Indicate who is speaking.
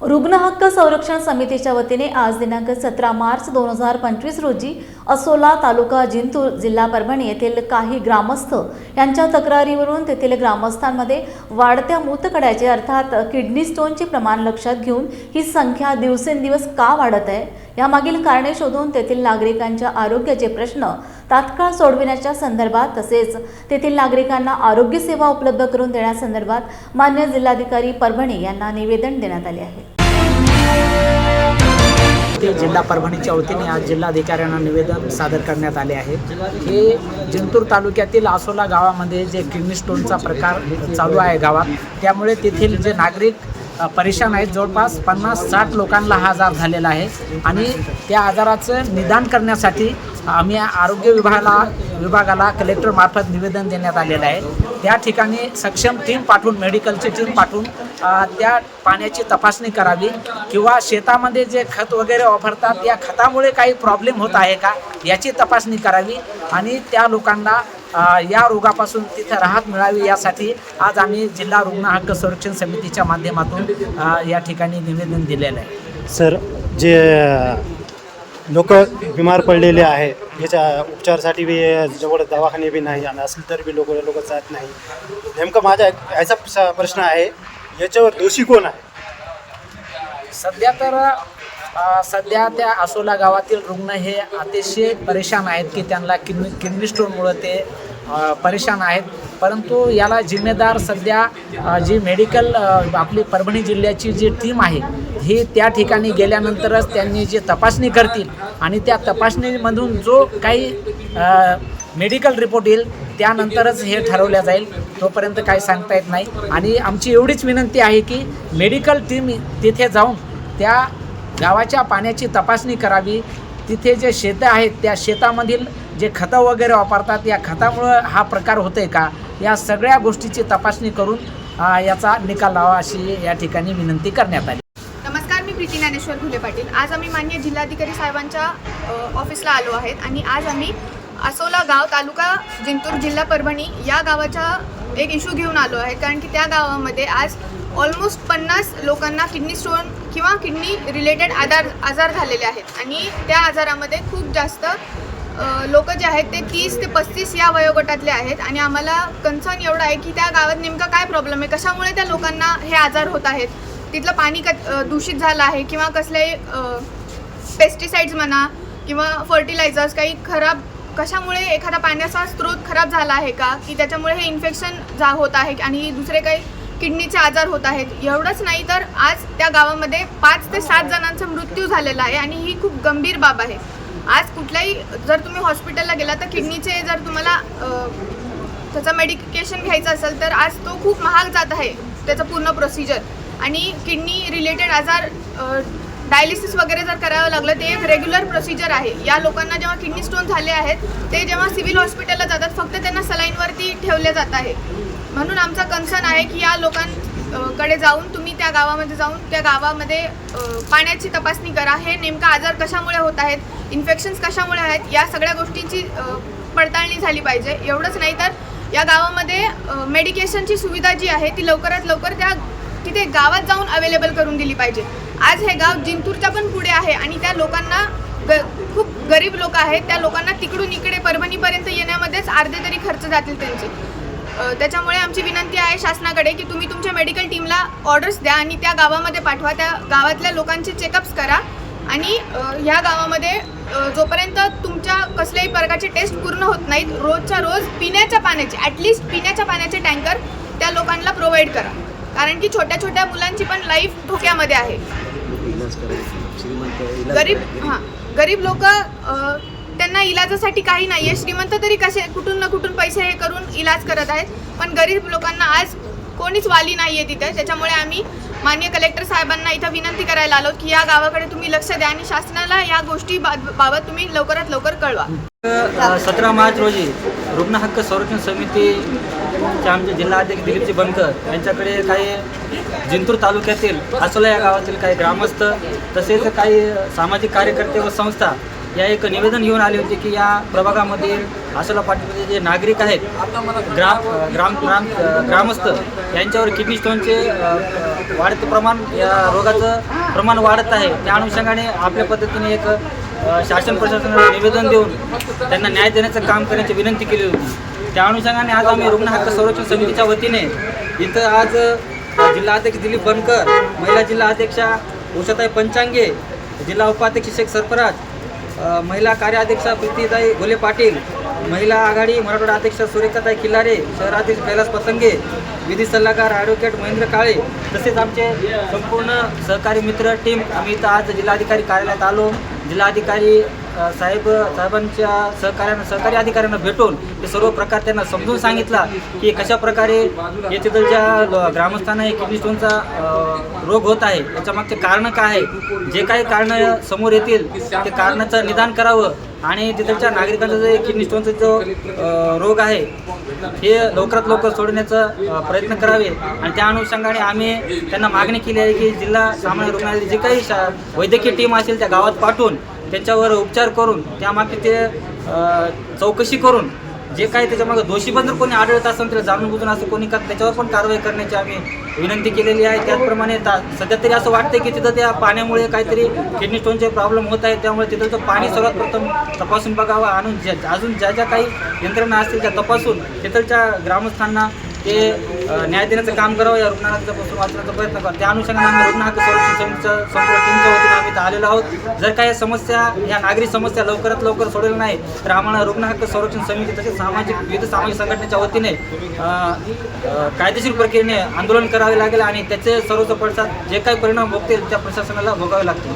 Speaker 1: रुग्ण हक्क संरक्षण समितीच्या वतीने आज दिनांक सतरा मार्च दोन हजार पंचवीस रोजी असोला तालुका जिंतूर जिल्हा परभणी येथील काही ग्रामस्थ यांच्या तक्रारीवरून तेथील ग्रामस्थांमध्ये वाढत्या मूतकड्याचे अर्थात किडनी स्टोनचे प्रमाण लक्षात घेऊन ही संख्या दिवसेंदिवस का वाढत आहे? यामागील कारणे शोधून तेथील नागरिकांच्या आरोग्याचे प्रश्न तात्काळ सोडविण्याच्या संदर्भात तसेच तेथील नागरिकांना आरोग्य सेवा उपलब्ध करून देण्यासंदर्भात मान्य जिल्हाधिकारी परभणी यांना निवेदन देण्यात आले आहे.
Speaker 2: ते जिल्हा परभणीच्या वतीने आज जिल्हाधिकाऱ्यांना निवेदन सादर करण्यात आले आहे. हे जिंतूर तालुक्यातील आसोला गावामध्ये जे किडनी स्टोनचा प्रकार चालू आहे गावात त्यामुळे तेथील जे नागरिक परेशान आहेत. जवळपास पन्नास साठ लोकांना हा आजार झालेला आहे. आणि त्या आजाराचं निदान करण्यासाठी आम्ही आरोग्य विभागाला विभागाला कलेक्टरमार्फत निवेदन देण्यात आलेलं आहे. त्या ठिकाणी सक्षम टीम पाठवून मेडिकलची टीम पाठवून त्या पाण्याची तपासणी करावी किंवा शेतामध्ये जे खत वगैरे वापरतात या खतामुळे काही प्रॉब्लेम होत आहे का याची तपासणी करावी आणि त्या लोकांना या रोगापासून तिथं राहत मिळावी यासाठी आज आम्ही जिल्हा रुग्ण हक्क संरक्षण समितीच्या माध्यमातून या ठिकाणी निवेदन दिलेलं आहे.
Speaker 3: सर जे लोक बिमार पडलेले आहे याच्या उपचारासाठी बी जवळ दवाखाने बी नाही आणि असले तर बी लोक लोक जात नाही. नेमकं माझा ह्याचा स- प्रश्न आहे याच्यावर दोषी कोण आहे?
Speaker 2: सध्या तर सध्या त्या असोला गावातील रुग्ण हे अतिशय परेशान आहेत की त्यांना किडनी किडनी स्टोनमुळं ते परेशान आहेत. परंतु याला जिम्मेदार सध्या जी मेडिकल आपली परभणी जिल्ह्याची जी टीम आहे ही त्या ठिकाणी गेल्यानंतरच त्यांनी जी तपासणी करतील आणि त्या तपासणीमधून जो काही मेडिकल रिपोर्ट येईल त्यानंतरच हे ठरवल्या जाईल तोपर्यंत काही सांगता येत नाही. आणि आमची एवढीच विनंती आहे की मेडिकल टीम तिथे जाऊन त्या गावाच्या पाण्याची तपासणी करावी तिथे जे शेतं आहेत त्या शेतामधील जे खतं वगैरे वापरतात या खतामुळं हा प्रकार होतो आहे का? या सगळ्या गोष्टीची तपासणी करून याचा निकाल लावा अशी या ठिकाणी विनंती करण्यात आली.
Speaker 4: नमस्कार मी प्रीती ज्ञानेश्वर घुले पाटील. आज आम्ही मान्य जिल्हाधिकारी साहेबांच्या ऑफिसला आलो आहेत आणि आज आम्ही असोला गाव तालुका जिंतूर जिल्हा परभणी या गावाचा एक इशू घेऊन आलो आहे. कारण की त्या गावामध्ये आज ऑलमोस्ट पन्नास लोकांना किडनी स्टोन किंवा किडनी रिलेटेड आजार आजार झालेले आहेत. आणि त्या आजारामध्ये खूप जास्त लोक जे आहेत ते तीस ते पस्तीस या वयोगटातले आहेत. आणि आम्हाला कन्सर्न एवढा आहे की त्या गावात नेमका काय प्रॉब्लेम आहे? कशामुळे त्या लोकांना हे आजार होत आहेत? तिथलं पाणी क दूषित झालं आहे किंवा कसले पेस्टिसाइड्स म्हणा किंवा फर्टिलायझर्स काही खराब कशामुळे एखादा पाण्याचा स्रोत खराब झाला आहे का? की त्याच्यामुळे हे इन्फेक्शन जा होत आहे? आणि दुसरे काही किडनीचे आजार होत आहेत. एवढंच नाही तर आज त्या गावामध्ये पाच ते सात जणांचा मृत्यू झालेला आहे आणि ही खूप गंभीर बाब आहे. आज कुठल्याही जर तुम्ही हॉस्पिटलला गेला तर किडनीचे जर तुम्हाला त्याचं मेडिकेशन घ्यायचं असेल तर आज तो खूप महाग जात आहे त्याचं पूर्ण प्रोसिजर आणि किडनी रिलेटेड आजार डायलिसिस वगैरे जर करावं लागलं ते एक रेग्युलर प्रोसिजर आहे. या लोकांना जेव्हा किडनी स्टोन झाले आहेत ते जेव्हा सिव्हिल हॉस्पिटलला जातात फक्त त्यांना सलाईनवरती ठेवले जात आहे. म्हणून आमचा कन्सर्न आहे की या लोकांकडे जाऊन तुम्ही त्या गावामध्ये जाऊन त्या गावामध्ये पाण्याची तपासणी करा. हे नेमका आजार कशामुळे होत आहेत इन्फेक्शन्स कशामुळे आहेत या सगळ्या गोष्टींची पडताळणी झाली पाहिजे. एवढंच नाही तर या गावामध्ये मेडिकेशनची सुविधा जी आहे ती लवकरात लवकर त्या तिथे गावात जाऊन अवेलेबल करून दिली पाहिजे. आज हे गाव जिंतूरच्या पण पुढे आहे आणि त्या लोकांना ग खूप गरीब लोक आहेत. त्या लोकांना तिकडून इकडे परभणीपर्यंत येण्यामध्येच अर्धे तरी खर्च जातील त्यांचे. त्याच्यामुळे आमची विनंती आहे शासनाकडे की तुम्ही तुमच्या मेडिकल टीमला ऑर्डर्स द्या आणि त्या गावामध्ये पाठवा. त्या गावातल्या लोकांचे चेकअप्स करा. आणि ह्या गावामध्ये जोपर्यंत तुमच्या कसल्याही प्रकारचे टेस्ट पूर्ण होत नाहीत रोजच्या रोज पिण्याच्या पाण्याचे ॲटलिस्ट पिण्याच्या पाण्याचे टँकर त्या लोकांना प्रोव्हाइड करा. कारण की छोट्या छोट्या मुलांची पण लाईफ धोक्यामध्ये आहे. गरीब हां गरीब लोक त्यांना इलाजासाठी काही नाही आहे श्रीमंत तरी कसे कुठून ना कुठून पैसे हे करून इलाज करत आहेत. पण गरीब लोकांना आज कोणीच वाली नाही आहे तिथे. त्याच्यामुळे आम्ही मान्य कलेक्टर साहेबांना इथं विनंती करायला आलो की या गावाकडे तुम्ही लक्ष द्या आणि शासनाला या गोष्टी बाबत तुम्ही लवकरात लवकर कळवा.
Speaker 5: सतरा मार्च रोजी रुग्ण हक्क संरक्षण समितीचे आमचे जिल्हाध्यक्ष दिलीपजी बनकर यांच्याकडे काही जिंतूर तालुक्यातील आसोला या गावातील काही ग्रामस्थ तसेच काही सामाजिक कार्यकर्ते व संस्था या एक निवेदन घेऊन आले होते की या प्रभागामध्ये आसोला पाटीलमध्ये जे नागरिक आहेत ग्राम ग्राम ग्राम ग्रामस्थ यांच्यावर किडनी स्टोनचे वाढतं वाढते प्रमाण या रोगाचं प्रमाण वाढत आहे. त्या अनुषंगाने आपल्या पद्धतीने एक शासन प्रशासनाला निवेदन देऊन त्यांना न्याय देण्याचं काम करण्याची विनंती केली होती. त्या अनुषंगाने आज आम्ही रुग्ण हक्क संरक्षण समितीच्या वतीने इथं आज जिल्हा अध्यक्ष दिलीप बनकर महिला जिल्हा अध्यक्षा उषाताई पंचांगे जिल्हा उपाध्यक्ष शेख सरफराज महिला कार्याध्यक्षा प्रीतीताई घोले पाटील महिला आघाडी मराठवाडा अध्यक्ष सुरेखाताई खिल्लारे शहरातील कैलास पतंगे विधी सल्लागार ॲडव्होकेट महेंद्र काळे तसेच आमचे संपूर्ण सहकारी मित्र टीम. आम्ही इथं आज जिल्हाधिकारी कार्यालयात आलो. जिल्हाधिकारी साहेब साहेबांच्या सहकार्यानं सहकारी अधिकाऱ्यांना भेटून हे सर्व प्रकार त्यांना समजून सांगितला की कशा प्रकारे येथील ज्या ग्रामस्थांना हे किडनी स्टोनचा रोग होत आहे याच्या मागचे कारणं काय आहे जे काही कारणं समोर येतील ते कारणाचं निदान करावं आणि तिथलच्या नागरिकांचा जो किडनी स्टोनचा जो रोग आहे हे लवकरात लवकर सोडण्याचा प्रयत्न करावे. आणि त्या अनुषंगाने आम्ही त्यांना मागणी केली आहे की जिल्हा सामान्य रुग्णालय जी काही शा वैद्यकीय टीम असेल त्या गावात पाठवून त्याच्यावर उपचार करून त्यामागे ते चौकशी करून जे काही त्याच्यामागे दोषी पण जर कोणी आढळत असेल तर जाणून बुजून असं कोणी का त्याच्यावर पण कारवाई करण्याची आम्ही विनंती केलेली आहे. त्याचप्रमाणे ता सध्या तरी असं वाटतं की तिथं त्या पाण्यामुळे काहीतरी किडनी स्टोनचे प्रॉब्लेम होत आहे त्यामुळे तिथलं पाणी सर्वात प्रथम तपासून बघावं. आणून ज्या अजून ज्या ज्या काही यंत्रणा असतील त्या तपासून तिथलच्या ग्रामस्थांना ते न्याय देण्याचं काम करावं या रुग्णालयापासून वाचण्याचा प्रयत्न करा. त्या अनुषंगाने आम्ही रुग्ण हक्क संरक्षण समितीचं संपूर्ण टीमच्या वतीने आम्ही आलेलो आहोत. जर काही समस्या ह्या नागरी समस्या लवकरात लवकर सोडवल्या नाही तर आम्हाला रुग्ण हक्क संरक्षण समिती तसेच सामाजिक विविध सामाजिक संघटनेच्या वतीने कायदेशीर प्रक्रियेने आंदोलन करावे लागेल आणि त्याचे सर्वच पडसाद जे काही परिणाम भोगतील त्या प्रशासनाला भोगावे लागतील.